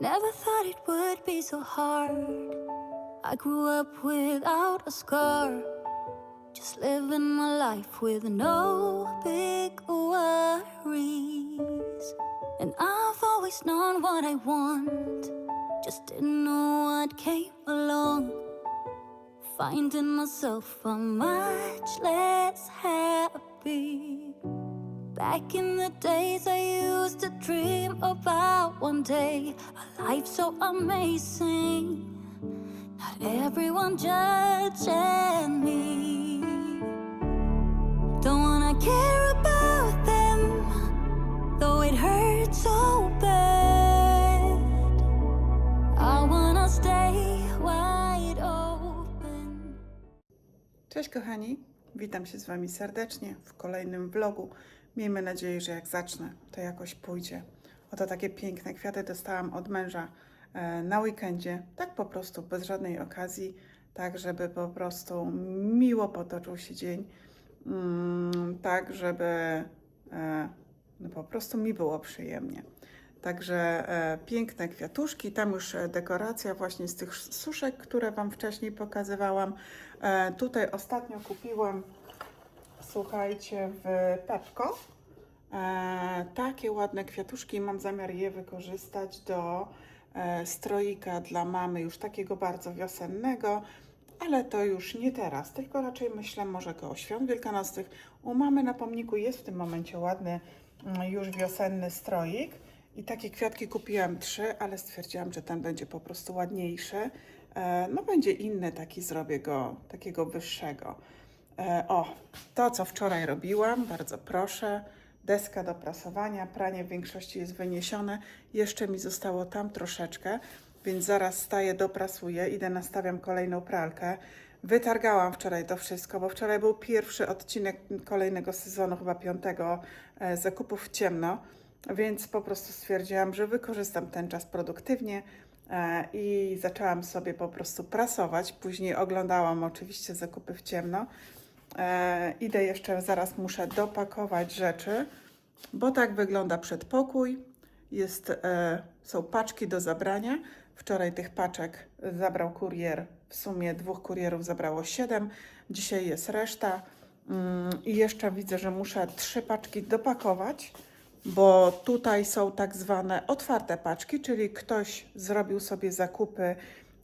Never thought it would be so hard. I grew up without a scar. Just living my life with no big worries. And I've always known what I want. Just didn't know what came along. Finding myself a much less happy. Back in the days, I used to dream about one day a life so amazing. Not everyone judging me. Don't wanna care about them, though it hurts so bad. I wanna stay wide open. Cześć kochani, witam się z Wami serdecznie w kolejnym vlogu. Miejmy nadzieję, że jak zacznę, to jakoś pójdzie. Oto takie piękne kwiaty dostałam od męża e, na weekendzie, tak po prostu, bez żadnej okazji, tak żeby po prostu miło potoczył się dzień, mm, tak żeby e, no po prostu mi było przyjemnie. Także e, piękne kwiatuszki, tam już dekoracja właśnie z tych suszek, które Wam wcześniej pokazywałam. Tutaj ostatnio kupiłam, słuchajcie, w Pepko. E, takie ładne kwiatuszki, mam zamiar je wykorzystać do e, stroika dla mamy, już takiego bardzo wiosennego, ale to już nie teraz, tylko raczej myślę może koło świąt wielkanocnych. U mamy na pomniku jest w tym momencie ładny, mm, już wiosenny stroik i takie kwiatki kupiłam trzy, ale stwierdziłam, że ten będzie po prostu ładniejszy. E, no będzie inny, taki zrobię go, takiego wyższego. E, o, to co wczoraj robiłam, bardzo proszę. Deska do prasowania, pranie w większości jest wyniesione. Jeszcze mi zostało tam troszeczkę, więc zaraz staję, doprasuję, idę, nastawiam kolejną pralkę. Wytargałam wczoraj to wszystko, bo wczoraj był pierwszy odcinek kolejnego sezonu, chyba piątego, e, zakupów w ciemno, więc po prostu stwierdziłam, że wykorzystam ten czas produktywnie e, i zaczęłam sobie po prostu prasować. Później oglądałam oczywiście zakupy w ciemno. E, idę jeszcze, zaraz muszę dopakować rzeczy, bo tak wygląda przedpokój. Jest, e, są paczki do zabrania. Wczoraj tych paczek zabrał kurier, w sumie dwóch kurierów zabrało siedem. Dzisiaj jest reszta. Mm, I jeszcze widzę, że muszę trzy paczki dopakować, bo tutaj są tak zwane otwarte paczki, czyli ktoś zrobił sobie zakupy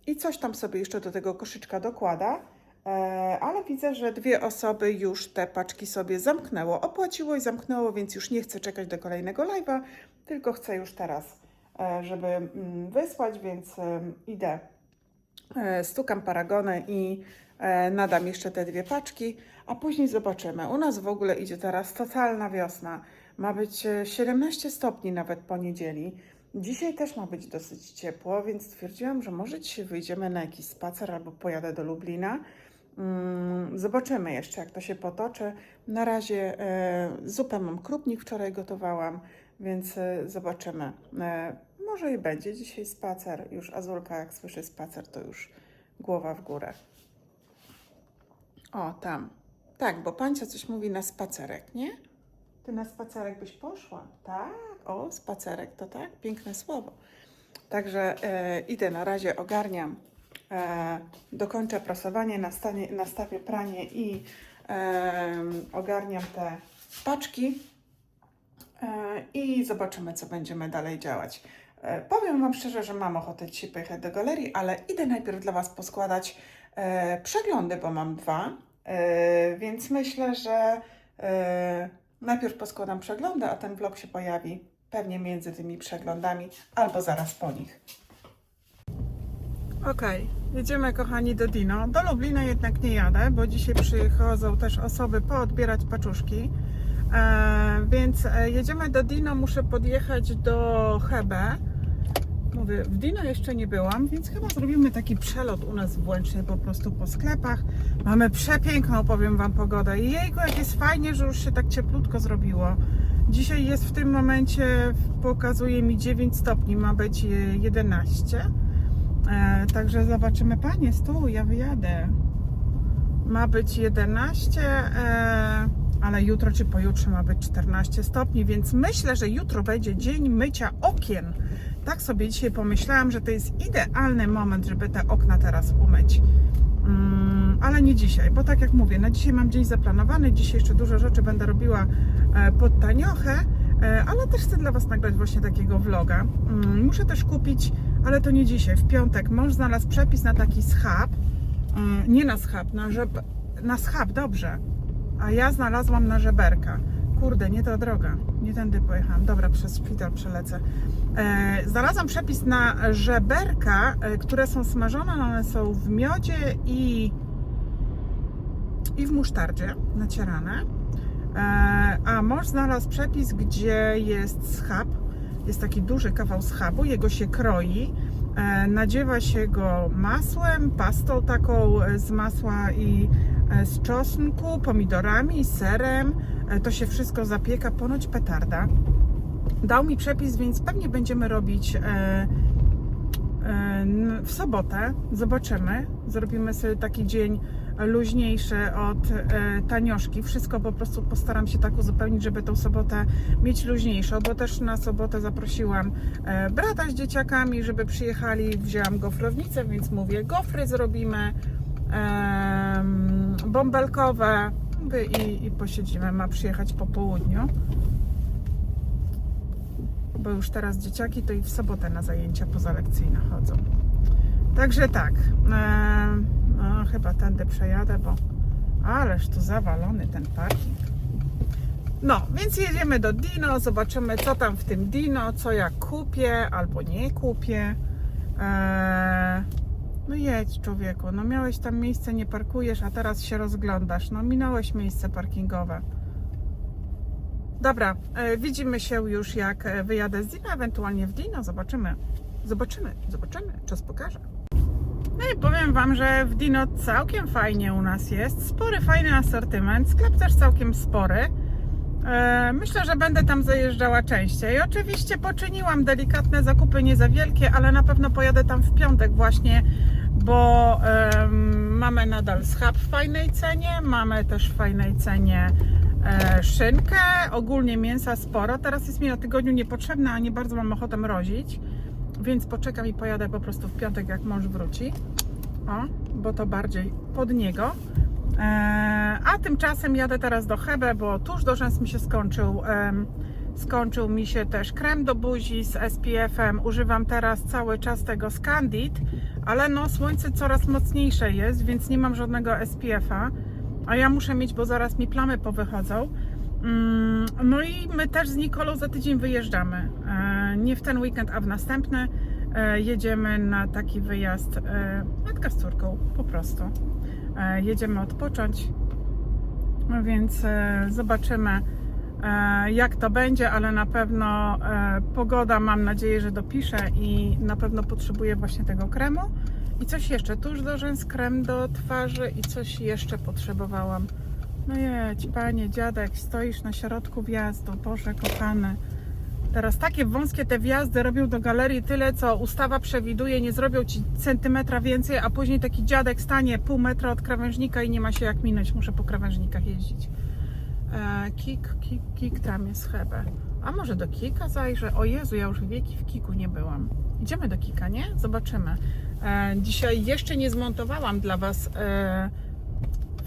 i coś tam sobie jeszcze do tego koszyczka dokłada. E, ale widzę, że dwie osoby już te paczki sobie zamknęło, opłaciło i zamknęło, więc już nie chcę czekać do kolejnego live'a, tylko chcę już teraz, e, żeby mm, wysłać, więc idę, e, stukam paragony i nadam jeszcze te dwie paczki, a później zobaczymy. U nas w ogóle idzie teraz totalna wiosna. Ma być e, 17 stopni nawet po niedzieli. Dzisiaj też ma być dosyć ciepło, więc stwierdziłam, że może dzisiaj wyjdziemy na jakiś spacer albo pojadę do Lublina. Mm, Zobaczymy jeszcze, jak to się potoczy. Na razie e, zupę mam krupnik, wczoraj gotowałam, więc e, zobaczymy. E, może i będzie dzisiaj spacer. Już Azulka, jak słyszy spacer, to już głowa w górę. O, tam. Tak, bo pancia coś mówi na spacerek, nie? Ty na spacerek byś poszła? Tak, o, spacerek to tak, piękne słowo. Także e, idę na razie, ogarniam, e, dokończę prasowanie, nastanie, nastawię pranie i e, ogarniam te paczki e, i zobaczymy, co będziemy dalej działać. E, powiem Wam szczerze, że mam ochotę dzisiaj pojechać do galerii, ale idę najpierw dla Was poskładać e, przeglądy, bo mam dwa, e, więc myślę, że e, najpierw poskładam przeglądy, a ten vlog się pojawi pewnie między tymi przeglądami albo zaraz po nich. Okej, jedziemy kochani do Dino. Do Lublina jednak nie jadę, bo dzisiaj przychodzą też osoby poodbierać paczuszki. E, więc e, jedziemy do Dino, muszę podjechać do Hebe. Mówię, w Dino jeszcze nie byłam, więc chyba zrobimy taki przelot u nas w po prostu po sklepach. Mamy przepiękną, powiem Wam, pogodę. I jejku, jak jest fajnie, że już się tak cieplutko zrobiło. Dzisiaj jest w tym momencie, pokazuje mi 9 stopni, ma być e, 11. E, także zobaczymy, panie, stój, ja wyjadę. Ma być 11, e, ale jutro czy pojutrze ma być 14 stopni, więc myślę, że jutro będzie dzień mycia okien. tak sobie dzisiaj pomyślałam, że to jest idealny moment, żeby te okna teraz umyć. Mm, ale nie dzisiaj, bo tak jak mówię, na dzisiaj mam dzień zaplanowany, dzisiaj jeszcze dużo rzeczy będę robiła e, pod taniochę, ale też chcę dla Was nagrać właśnie takiego vloga. Mm, Muszę też kupić, ale to nie dzisiaj, w piątek mąż znalazł przepis na taki schab, E, nie na schab, na, żeb... na schab, dobrze, a ja znalazłam na żeberka. Kurde, nie ta droga, nie tędy pojechałam. Dobra, przez szpital przelecę. E, znalazłam przepis na żeberka, e, które są smażone, one są w miodzie i, i w musztardzie nacierane. E, a mąż znalazł przepis, gdzie jest schab, jest taki duży kawał schabu, jego się kroi, e, nadziewa się go masłem, pastą taką e, z masła i e, z czosnku, pomidorami, serem. To się wszystko zapieka, ponoć petarda. Dał mi przepis, więc pewnie będziemy robić w sobotę. Zobaczymy. Zrobimy sobie taki dzień luźniejszy od e, tanioszki. Wszystko po prostu postaram się tak uzupełnić, żeby tą sobotę mieć luźniejszą, bo też na sobotę zaprosiłam e, brata z dzieciakami, żeby przyjechali. Wzięłam gofrownicę, więc mówię, gofry zrobimy bąbelkowe i, i posiedzimy. Ma przyjechać po południu bo już teraz dzieciaki to i w sobotę na zajęcia pozalekcyjne chodzą. Także tak, no, chyba tędy przejadę, bo ależ tu zawalony ten parking. No, więc jedziemy do Dino, zobaczymy co tam w tym Dino, co ja kupię albo nie kupię. E, no jedź człowieku, no miałeś tam miejsce, nie parkujesz, a teraz się rozglądasz. No minąłeś miejsce parkingowe. Dobra, e, widzimy się już jak e, wyjadę z Dino, ewentualnie w Dino, zobaczymy. Zobaczymy, zobaczymy, czas pokaże. No i powiem Wam, że w Dino całkiem fajnie u nas jest. Spory, fajny asortyment, sklep też całkiem spory. E, Myślę, że będę tam zajeżdżała częściej. Oczywiście poczyniłam delikatne zakupy, nie za wielkie, ale na pewno pojadę tam w piątek właśnie, bo em, mamy nadal schab w fajnej cenie, mamy też w fajnej cenie e, szynkę, ogólnie mięsa sporo. Teraz jest mi na tygodniu niepotrzebne, a nie bardzo mam ochotę mrozić, więc poczekam i pojadę po prostu w piątek, jak mąż wróci. O, bo to bardziej pod niego. E, a tymczasem jadę teraz do Hebe, bo tuż do rzęs mi się skończył. skończył mi się też krem do buzi z SPF-em. Używam teraz cały czas tego Scandit, ale no słońce coraz mocniejsze jest, więc nie mam żadnego SPF-a. A ja muszę mieć, bo zaraz mi plamy powychodzą. Mm, No i my też z Nikolą za tydzień wyjeżdżamy. E, Nie w ten weekend, a w następny. E, Jedziemy na taki wyjazd e, matka z córką, po prostu. Jedziemy odpocząć, no więc zobaczymy jak to będzie, ale na pewno pogoda mam nadzieję, że dopisze i na pewno potrzebuję właśnie tego kremu. I coś jeszcze, tuż do rzęs, krem do twarzy i coś jeszcze potrzebowałam. No jedź, panie, dziadek, stoisz na środku wjazdu, Boże kochany. Teraz takie wąskie te wjazdy robią do galerii tyle, co ustawa przewiduje, nie zrobią ci centymetra więcej, a później taki dziadek stanie pół metra od krawężnika i nie ma się jak minąć, muszę po krawężnikach jeździć. E, kik, kik, kik, tam jest Hebe. A może do Kika zajrzę? O Jezu, ja już wieki w Kiku nie byłam. Idziemy do Kika, nie? Zobaczymy. E, dzisiaj jeszcze nie zmontowałam dla Was e,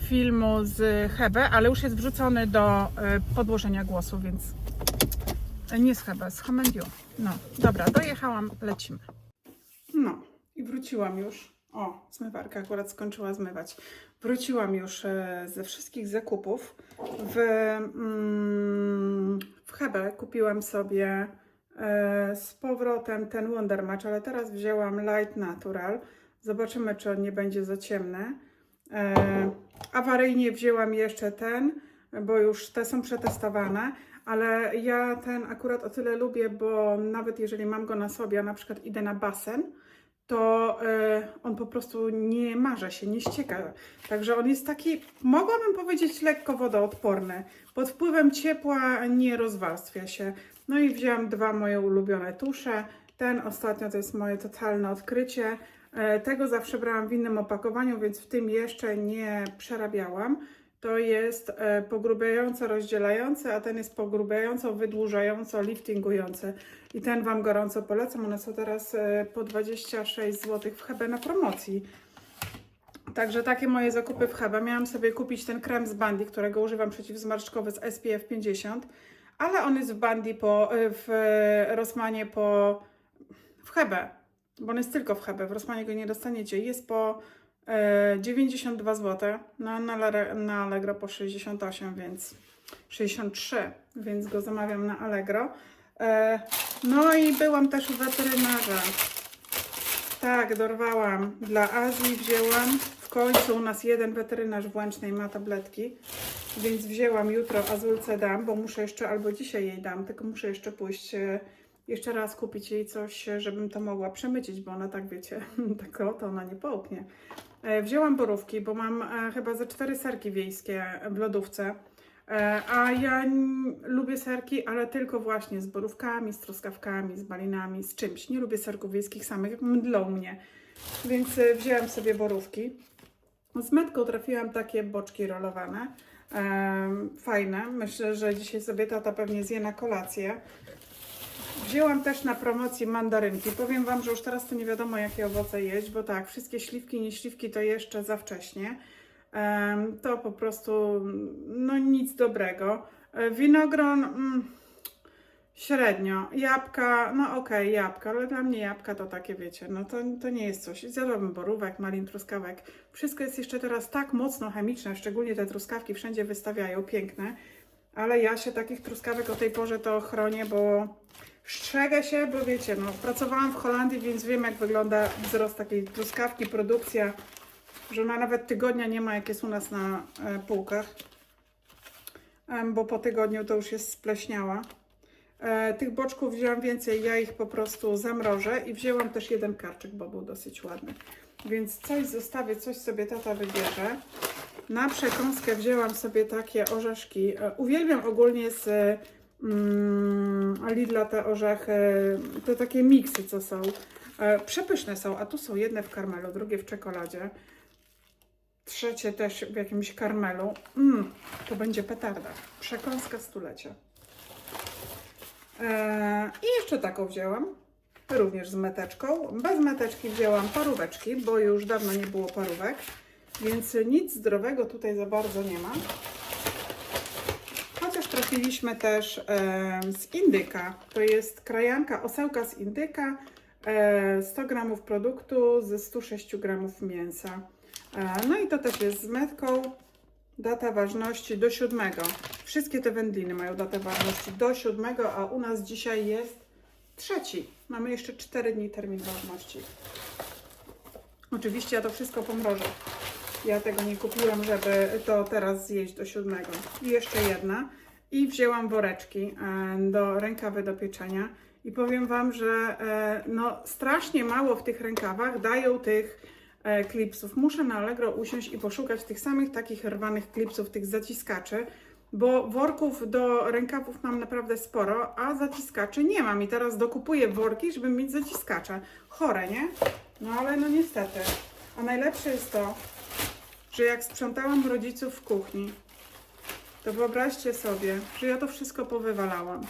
filmu z Hebe, ale już jest wrzucony do e, podłożenia głosu, więc nie z Hebe, z Hamendiu. No, dobra, dojechałam, lecimy. No i wróciłam już. O, zmywarka akurat skończyła zmywać. Wróciłam już e, ze wszystkich zakupów. W, mm, w Hebe kupiłam sobie e, z powrotem ten Wonder Match, ale teraz wzięłam Light Natural. Zobaczymy, czy on nie będzie za ciemny. E, awaryjnie wzięłam jeszcze ten, bo już te są przetestowane, ale ja ten akurat o tyle lubię, bo nawet jeżeli mam go na sobie, a na przykład idę na basen, to e, on po prostu nie marze się, nie ścieka. Także on jest taki, mogłabym powiedzieć, lekko wodoodporny. Pod wpływem ciepła nie rozwarstwia się. No i wzięłam dwa moje ulubione tusze. Ten ostatnio to jest moje totalne odkrycie. E, Tego zawsze brałam w innym opakowaniu, więc w tym jeszcze nie przerabiałam. to jest e, pogrubiająco rozdzielający, a ten jest pogrubiająco wydłużająco liftingujący. I ten Wam gorąco polecam. One są teraz e, po 26 zł w Hebe na promocji. Także takie moje zakupy w Hebe. Miałam sobie kupić ten krem z Bandi, którego używam przeciwzmarszczkowy z SPF 50, ale on jest w Bandi po, w Rosmanie po w Hebe, bo on jest tylko w Hebe, w Rosmanie go nie dostaniecie. Jest po e, 92 zł, na, na, Lare- na Allegro po 68, więc 63, więc go zamawiam na Allegro. E, no i byłam też u weterynarza. Tak, dorwałam. Dla Azji wzięłam. W końcu u nas jeden weterynarz w Łęcznej ma tabletki, więc wzięłam jutro Azulce dam, bo muszę jeszcze, albo dzisiaj jej dam, tylko muszę jeszcze pójść, e, jeszcze raz kupić jej coś, żebym to mogła przemycić, bo ona tak, wiecie, tak to ona nie połknie. E, Wzięłam borówki, bo mam e, chyba ze cztery serki wiejskie w lodówce. E, A ja lubię serki, ale tylko właśnie z borówkami, z truskawkami, z balinami, z czymś. Nie lubię serków wiejskich samych, mdlą mnie. Więc wzięłam sobie borówki. Z metką trafiłam takie boczki rolowane. Fajne. Myślę, że dzisiaj sobie tata pewnie zje na kolację. Wzięłam też na promocji mandarynki. Powiem Wam, że już teraz to nie wiadomo jakie owoce jeść, bo tak, wszystkie śliwki, nieśliwki to jeszcze za wcześnie. To po prostu no nic dobrego. E, Winogron mm, średnio. Jabłka, no okej, jabłka, ale dla mnie jabłka to takie wiecie, no to, to nie jest coś. Zjadłabym borówek, malin, truskawek. Wszystko jest jeszcze teraz tak mocno chemiczne, szczególnie te truskawki wszędzie wystawiają, piękne. Ale ja się takich truskawek o tej porze to chronię, bo strzegę się, bo wiecie, no pracowałam w Holandii, więc wiem jak wygląda wzrost takiej truskawki, produkcja, że ona nawet tygodnia nie ma, jak jest u nas na e, półkach, Em, bo po tygodniu to już jest spleśniała. E, tych boczków wzięłam więcej, ja ich po prostu zamrożę i wzięłam też jeden karczyk, bo był dosyć ładny. Więc coś zostawię, coś sobie tata wybierze. Na przekąskę wzięłam sobie takie orzeszki. E, Uwielbiam ogólnie z mm, Lidla te orzechy, te takie miksy, co są. E, Przepyszne są, a tu są jedne w karmelu, drugie w czekoladzie. Trzecie też w jakimś karmelu. Mm, to będzie petarda. Przekąska stulecia. Eee, I jeszcze taką wzięłam. Również z meteczką. Bez meteczki wzięłam paróweczki, bo już dawno nie było parówek. Więc nic zdrowego tutaj za bardzo nie ma. Trafiliśmy też z indyka. To jest krajanka, osełka z indyka. E, 100 gramów produktu ze 106 gramów mięsa. E, no i to też jest z metką. Data ważności do 7. Wszystkie te wędliny mają datę ważności do 7, a u nas dzisiaj jest trzeci. Mamy jeszcze 4 dni termin ważności. Oczywiście ja to wszystko pomrożę. Ja tego nie kupiłam, żeby to teraz zjeść do 7. I jeszcze jedna. I wzięłam woreczki do rękawy do pieczenia. I powiem Wam, że e, no, strasznie mało w tych rękawach dają tych e, klipsów. Muszę na Allegro usiąść i poszukać tych samych takich rwanych klipsów, tych zaciskaczy, bo worków do rękawów mam naprawdę sporo, a zaciskaczy nie mam. I teraz dokupuję worki, żeby mieć zaciskacze. Chore, nie? No ale no niestety. A najlepsze jest to, że jak sprzątałam rodziców w kuchni, to wyobraźcie sobie, że ja to wszystko powywalałam.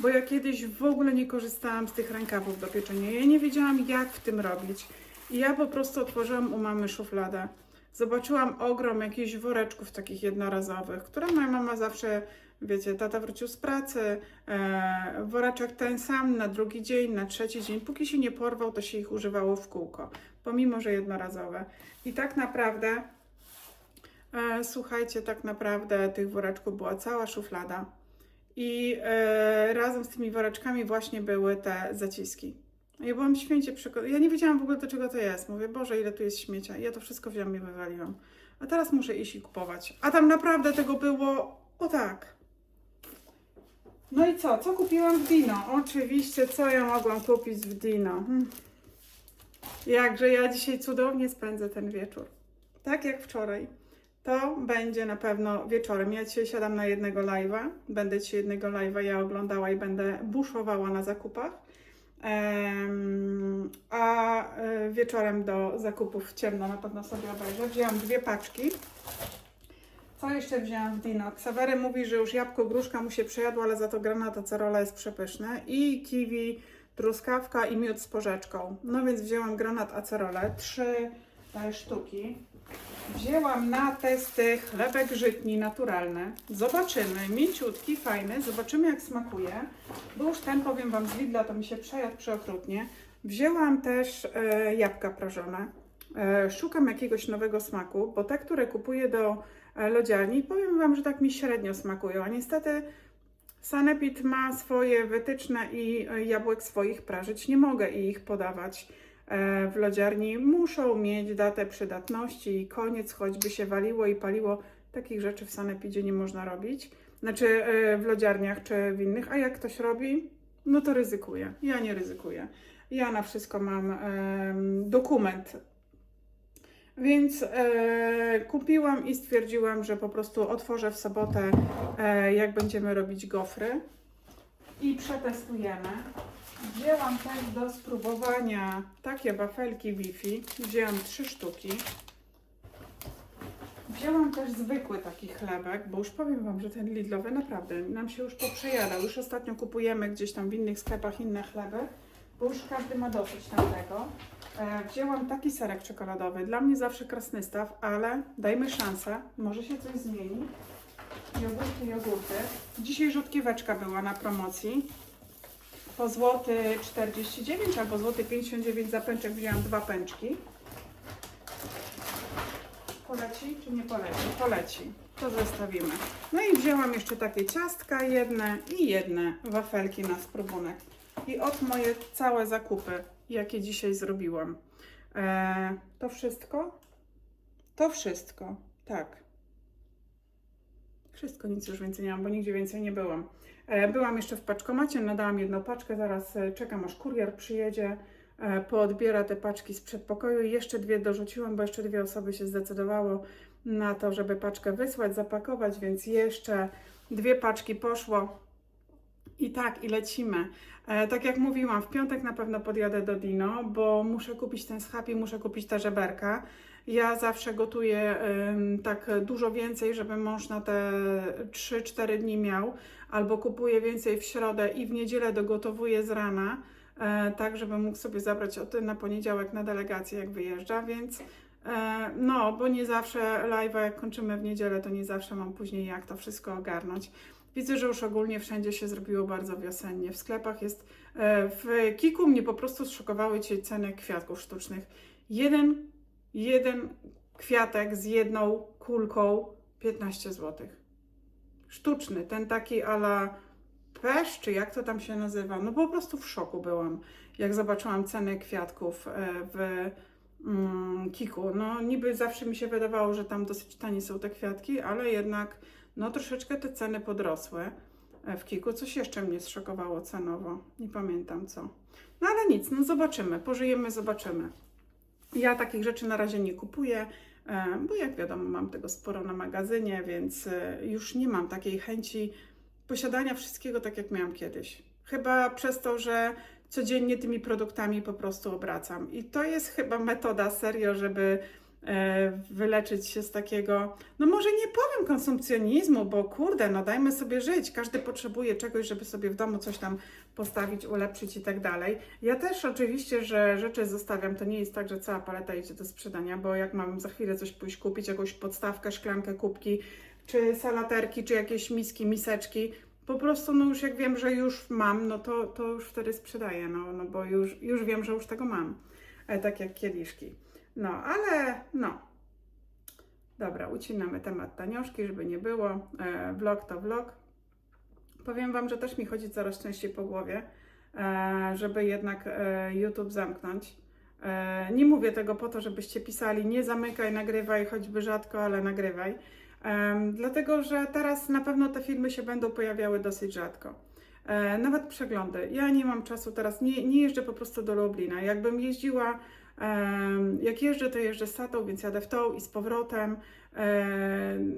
Bo ja kiedyś w ogóle nie korzystałam z tych rękawów do pieczenia. Ja nie wiedziałam, jak w tym robić. I ja po prostu otworzyłam u mamy szufladę. Zobaczyłam ogrom jakichś woreczków takich jednorazowych, które moja mama zawsze, wiecie, tata wrócił z pracy, e, woreczek ten sam na drugi dzień, na trzeci dzień. Póki się nie porwał, to się ich używało w kółko, pomimo, że jednorazowe. I tak naprawdę E, słuchajcie, tak naprawdę tych woreczków była cała szuflada. I e, razem z tymi woreczkami właśnie były te zaciski. Ja byłam święcie przekonana. Ja nie wiedziałam w ogóle do czego to jest. Mówię, Boże, ile tu jest śmiecia. Ja to wszystko wziąłam i wywaliłam. A teraz muszę iść i kupować. A tam naprawdę tego było o tak. No i co? Co kupiłam w Dino? Oczywiście, co ja mogłam kupić w Dino? Hmm. Jakże ja dzisiaj cudownie spędzę ten wieczór. Tak jak wczoraj. To będzie na pewno wieczorem. Ja dzisiaj siadam na jednego live'a. Będę dzisiaj jednego live'a ja oglądała i będę buszowała na zakupach. Em, a e, wieczorem do zakupów ciemno na pewno sobie obejrzę. Wzięłam dwie paczki. Co jeszcze wzięłam w Dino? Ksawery mówi, że już jabłko gruszka mu się przejadło, ale za to granat acerola jest przepyszny. I kiwi, truskawka i miód z porzeczką. No więc wzięłam granat acerole, trzy e, sztuki. Wzięłam na testy chlebek żytni naturalny. Zobaczymy, mięciutki, fajny, zobaczymy jak smakuje. Bo już ten, powiem Wam, z Lidla to mi się przejadł przeokrutnie. Wzięłam też e, jabłka prażone. E, szukam jakiegoś nowego smaku, bo te, które kupuję do e, lodziarni, powiem Wam, że tak mi średnio smakują, a niestety Sanepid ma swoje wytyczne i e, jabłek swoich prażyć nie mogę i ich podawać w lodziarni. Muszą mieć datę przydatności i koniec, choćby się waliło i paliło. Takich rzeczy w Sanepidzie nie można robić. Znaczy e, w lodziarniach czy w innych, a jak ktoś robi, no to ryzykuje. Ja nie ryzykuję. Ja na wszystko mam dokument więc e, kupiłam i stwierdziłam, że po prostu otworzę w sobotę, e, jak będziemy robić gofry i przetestujemy. Wzięłam też do spróbowania takie wafelki Wi-Fi. Wzięłam trzy sztuki. Wzięłam też zwykły taki chlebek, bo już powiem Wam, że ten Lidlowy naprawdę nam się już poprzejadał. Już ostatnio kupujemy gdzieś tam w innych sklepach inne chleby, bo już każdy ma dosyć tamtego. E, wzięłam taki serek czekoladowy. Dla mnie zawsze krasnystaw, ale dajmy szansę. Może się coś zmieni. Jogurty, jogurty. Dzisiaj rzutkieweczka była na promocji. Po złoty 49 albo złoty 59 za pęczek wzięłam dwa pęczki. Poleci czy nie poleci? Poleci. To zostawimy. No i wzięłam jeszcze takie ciastka jedne i jedne wafelki na spróbunek. I od moje całe zakupy, jakie dzisiaj zrobiłam. E, to wszystko? To wszystko, tak. Wszystko, nic już więcej nie mam, bo nigdzie więcej nie byłam. E, byłam jeszcze w paczkomacie, nadałam jedną paczkę, zaraz e, czekam aż kurier przyjedzie, e, poodbiera te paczki z przedpokoju jeszcze dwie dorzuciłam, bo jeszcze dwie osoby się zdecydowało na to, żeby paczkę wysłać, zapakować, więc jeszcze dwie paczki poszło. I tak, i lecimy. E, tak jak mówiłam, w piątek na pewno podjadę do Dino, bo muszę kupić ten schab i muszę kupić te żeberka. Ja zawsze gotuję ym, tak dużo więcej, żeby mąż na te 3-4 dni miał, albo kupuję więcej w środę i w niedzielę dogotowuję z rana, e, tak żeby mógł sobie zabrać od, na poniedziałek na delegację, jak wyjeżdża, więc e, no, bo nie zawsze live'a, jak kończymy w niedzielę, to nie zawsze mam później jak to wszystko ogarnąć. Widzę, że już ogólnie wszędzie się zrobiło bardzo wiosennie. W sklepach jest. e, W Kiku mnie po prostu zszokowały ci ceny kwiatków sztucznych. Jeden, jeden kwiatek z jedną kulką 15 zł. Sztuczny, ten taki ala pesz, czy jak to tam się nazywa. No po prostu w szoku byłam, jak zobaczyłam ceny kwiatków e, w mm, Kiku. No niby zawsze mi się wydawało, że tam dosyć tanie są te kwiatki, ale jednak no troszeczkę te ceny podrosły e, w Kiku. Coś jeszcze mnie zszokowało cenowo. Nie pamiętam co. No ale nic, no zobaczymy. Pożyjemy, zobaczymy. Ja takich rzeczy na razie nie kupuję, bo jak wiadomo, mam tego sporo na magazynie, więc e, już nie mam takiej chęci posiadania wszystkiego tak, jak miałam kiedyś. Chyba przez to, że codziennie tymi produktami po prostu obracam. I to jest chyba metoda serio, żeby e, wyleczyć się z takiego, no może nie powiem konsumpcjonizmu, bo kurde, no dajmy sobie żyć. Każdy potrzebuje czegoś, żeby sobie w domu coś tam postawić, ulepszyć i tak dalej. Ja też oczywiście, że rzeczy zostawiam. To nie jest tak, że cała paleta idzie do sprzedania, bo jak mam za chwilę coś pójść kupić, jakąś podstawkę, szklankę, kubki, czy salaterki, czy jakieś miski, miseczki, po prostu no już jak wiem, że już mam, no to, to już wtedy sprzedaję, no, no bo już, już wiem, że już tego mam. E, tak jak kieliszki. No, ale no. Dobra, ucinamy temat tanioszki, żeby nie było. E, vlog to vlog. Powiem Wam, że też mi chodzi coraz częściej po głowie, e, żeby jednak e, YouTube zamknąć. E, nie mówię tego po to, żebyście pisali nie zamykaj, nagrywaj, choćby rzadko, ale nagrywaj. Em, dlatego, że teraz na pewno te filmy się będą pojawiały dosyć rzadko. E, nawet przeglądy. Ja nie mam czasu teraz, nie, nie jeżdżę po prostu do Lublina. Jakbym jeździła, jak jeżdżę, to jeżdżę z tatą, więc jadę w tą i z powrotem. Em,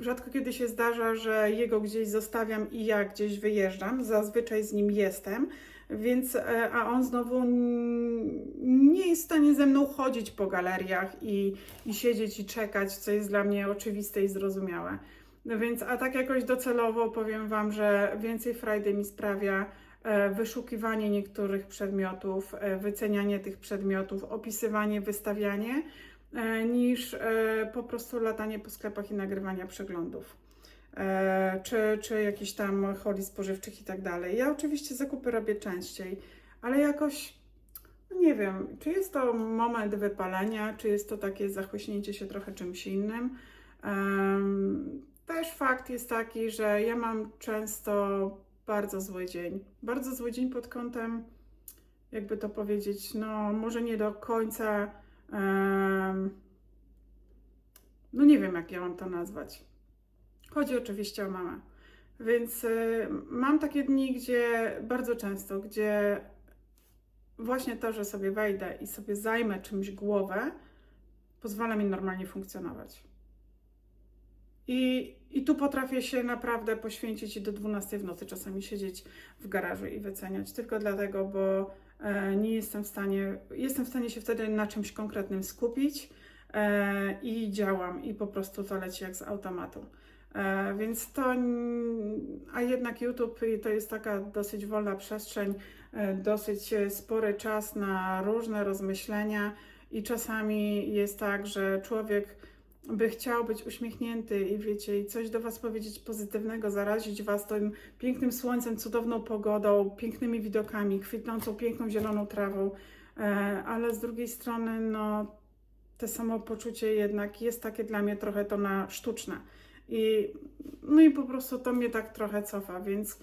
rzadko kiedy się zdarza, że jego gdzieś zostawiam i ja gdzieś wyjeżdżam. Zazwyczaj z nim jestem. Więc, e, a on znowu nie jest w stanie ze mną chodzić po galeriach i, i siedzieć i czekać, co jest dla mnie oczywiste i zrozumiałe. No więc, a tak jakoś docelowo powiem Wam, że więcej frajdy mi sprawia wyszukiwanie niektórych przedmiotów, e, wycenianie tych przedmiotów, opisywanie, wystawianie, e, niż e, po prostu latanie po sklepach i nagrywania przeglądów. E, Czy, czy jakiś tam holi spożywczych i tak dalej. Ja oczywiście zakupy robię częściej, ale jakoś no nie wiem, czy jest to moment wypalenia, czy jest to takie zachłyśnięcie się trochę czymś innym. Też fakt jest taki, że ja mam często bardzo zły dzień. Bardzo zły dzień pod kątem, jakby to powiedzieć, no może nie do końca. em, no nie wiem, jak ja mam to nazwać. Chodzi oczywiście o mamę. Więc y, mam takie dni, gdzie bardzo często, gdzie właśnie to, że sobie wejdę i sobie zajmę czymś głowę, pozwala mi normalnie funkcjonować. I, I tu potrafię się naprawdę poświęcić i do 12 w nocy czasami siedzieć w garażu i wyceniać, tylko dlatego, bo e, nie jestem w stanie, jestem w stanie się wtedy na czymś konkretnym skupić e, i działam i po prostu to leci jak z automatu. E, Więc to, a jednak YouTube to jest taka dosyć wolna przestrzeń, dosyć spory czas na różne rozmyślenia i czasami jest tak, że człowiek by chciał być uśmiechnięty i wiecie, i coś do Was powiedzieć pozytywnego, zarazić Was tym pięknym słońcem, cudowną pogodą, pięknymi widokami, kwitnącą piękną zieloną trawą, e, ale z drugiej strony, no, te samopoczucie jednak jest takie dla mnie trochę to na sztuczne. I, no i po prostu to mnie tak trochę cofa, więc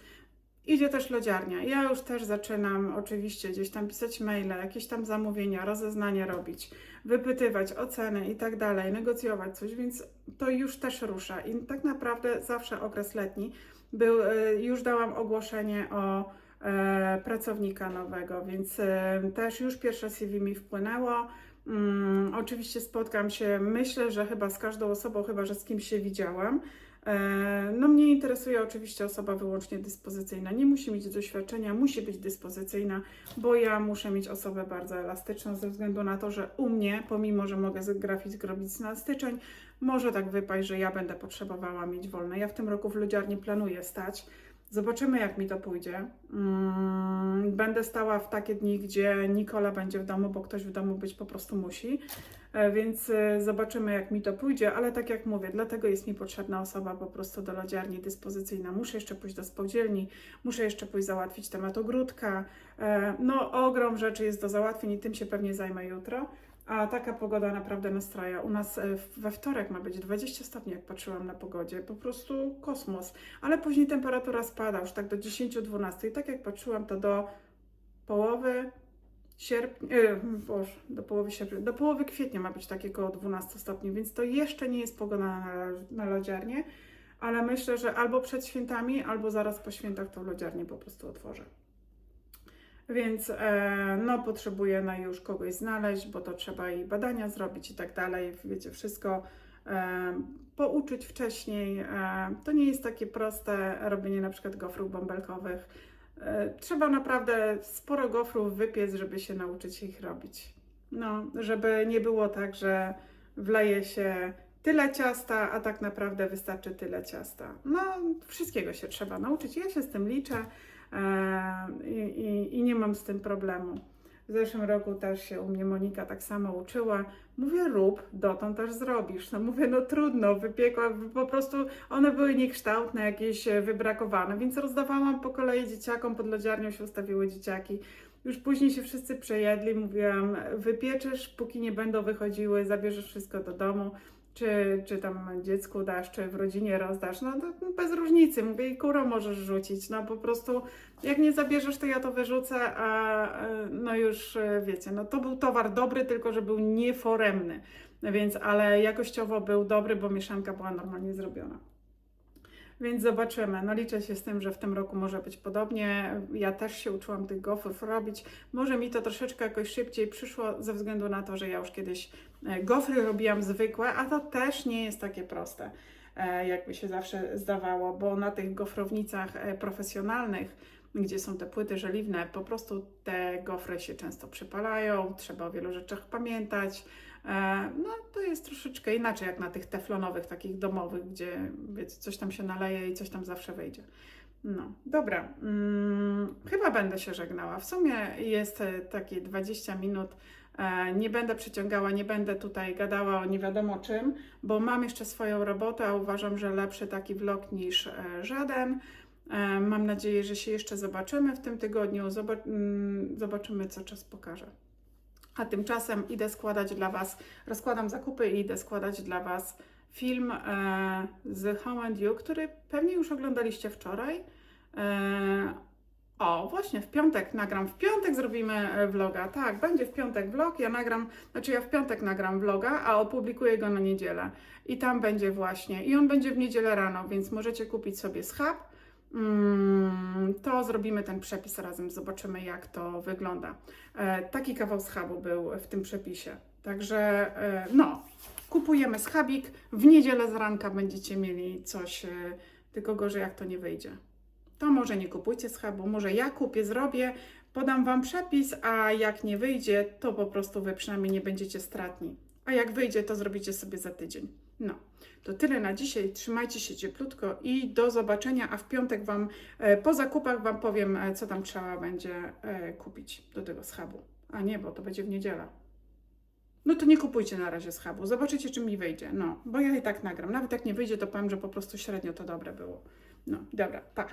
idzie też lodziarnia. Ja już też zaczynam oczywiście gdzieś tam pisać maile, jakieś tam zamówienia, rozeznania robić, wypytywać oceny i tak dalej, negocjować coś, więc to już też rusza. I tak naprawdę zawsze okres letni był, e, już dałam ogłoszenie o e, pracownika nowego, więc e, też już pierwsze CV mi wpłynęło. Mm, oczywiście spotkam się, myślę, że chyba z każdą osobą, chyba że z kimś się widziałam. E, No mnie interesuje oczywiście osoba wyłącznie dyspozycyjna. Nie musi mieć doświadczenia, musi być dyspozycyjna, bo ja muszę mieć osobę bardzo elastyczną ze względu na to, że u mnie, pomimo że mogę grafik zrobić na styczeń, może tak wypaść, że ja będę potrzebowała mieć wolne. Ja w tym roku w ludziarni planuję stać. Zobaczymy, jak mi to pójdzie. Mm, Będę stała w takie dni, gdzie Nikola będzie w domu, bo ktoś w domu być po prostu musi. E, Więc e, zobaczymy, jak mi to pójdzie, ale tak jak mówię, dlatego jest mi potrzebna osoba po prostu do lodziarni dyspozycyjna. Muszę jeszcze pójść do spółdzielni, muszę jeszcze pójść załatwić temat ogródka. E, No, ogrom rzeczy jest do załatwień i tym się pewnie zajmę jutro. A taka pogoda naprawdę nastraja. U nas we wtorek ma być 20 stopni, jak patrzyłam na pogodzie. Po prostu kosmos. Ale później temperatura spada już tak do 10-12. I tak jak patrzyłam, to do połowy sierpnia, e, Boże, do połowy sierpnia, do połowy kwietnia ma być takie około 12 stopni, więc to jeszcze nie jest pogoda na, na ale myślę, że albo przed świętami, albo zaraz po świętach tą lodziarnię po prostu otworzę. Więc e, no, potrzebuję na już kogoś znaleźć, bo to trzeba i badania zrobić i tak dalej. Wiecie, wszystko e, pouczyć wcześniej. E, to nie jest takie proste robienie na przykład gofrów bąbelkowych. E, trzeba naprawdę sporo gofrów wypiec, żeby się nauczyć ich robić. No, żeby nie było tak, że wleje się tyle ciasta, a tak naprawdę wystarczy tyle ciasta. No, wszystkiego się trzeba nauczyć. Ja się z tym liczę e, i, i, i nie mam z tym problemu. W zeszłym roku też się u mnie Monika tak samo uczyła. Mówię, rób, dotąd też zrobisz. No mówię, no trudno, wypiekła, po prostu one były niekształtne, jakieś e, wybrakowane, więc rozdawałam po kolei dzieciakom, pod lodziarnią się ustawiły dzieciaki. Już później się wszyscy przejedli, mówiłam, wypieczysz, póki nie będą wychodziły, zabierzesz wszystko do domu, czy, czy tam dziecku dasz, czy w rodzinie rozdasz, no to bez różnicy, mówię, i kurą możesz rzucić, no po prostu jak nie zabierzesz, to ja to wyrzucę, a e, no już e, wiecie, no to był towar dobry, tylko że był nieforemny, więc, ale jakościowo był dobry, bo mieszanka była normalnie zrobiona. Więc zobaczymy. No liczę się z tym, że w tym roku może być podobnie. Ja też się uczyłam tych gofrów robić. Może mi to troszeczkę jakoś szybciej przyszło ze względu na to, że ja już kiedyś e, gofry robiłam zwykłe, a to też nie jest takie proste, e, jakby się zawsze zdawało, bo na tych gofrownicach e, profesjonalnych gdzie są te płyty żeliwne, po prostu te gofry się często przypalają, trzeba o wielu rzeczach pamiętać. E, No, to jest troszeczkę inaczej jak na tych teflonowych, takich domowych, gdzie wiecie, coś tam się naleje i coś tam zawsze wyjdzie. No, dobra. Mm, chyba będę się żegnała. W sumie jest e, takie 20 minut. E, nie będę przeciągała, nie będę tutaj gadała o nie wiadomo czym, bo mam jeszcze swoją robotę, a uważam, że lepszy taki vlog niż żaden. E, mam nadzieję, że się jeszcze zobaczymy w tym tygodniu. Mm, zobaczymy, co czas pokaże. A tymczasem idę składać dla Was, rozkładam zakupy i idę składać dla Was film e, z Home and You, który pewnie już oglądaliście wczoraj. E, o, właśnie w piątek nagram. W piątek zrobimy vloga. Tak, będzie w piątek vlog. Ja nagram, znaczy ja w piątek nagram vloga, a opublikuję go na niedzielę. I tam będzie właśnie. I on będzie w niedzielę rano, więc możecie kupić sobie schab. Mm, to zrobimy ten przepis razem, zobaczymy jak to wygląda. E, taki kawał schabu był w tym przepisie. Także e, no, kupujemy schabik. W niedzielę z ranka będziecie mieli coś, e, tylko gorzej jak to nie wyjdzie. To może nie kupujcie schabu, może ja kupię, zrobię, podam Wam przepis, a jak nie wyjdzie, to po prostu Wy przynajmniej nie będziecie stratni. A jak wyjdzie, to zrobicie sobie za tydzień. No, to tyle na dzisiaj. Trzymajcie się cieplutko i do zobaczenia, a w piątek Wam, e, po zakupach Wam powiem, e, co tam trzeba będzie e, kupić do tego schabu. A nie, bo to będzie w niedzielę. No to nie kupujcie na razie schabu. Zobaczycie, czy mi wyjdzie. No, bo ja i tak nagram. Nawet jak nie wyjdzie, to powiem, że po prostu średnio to dobre było. No, dobra, pa.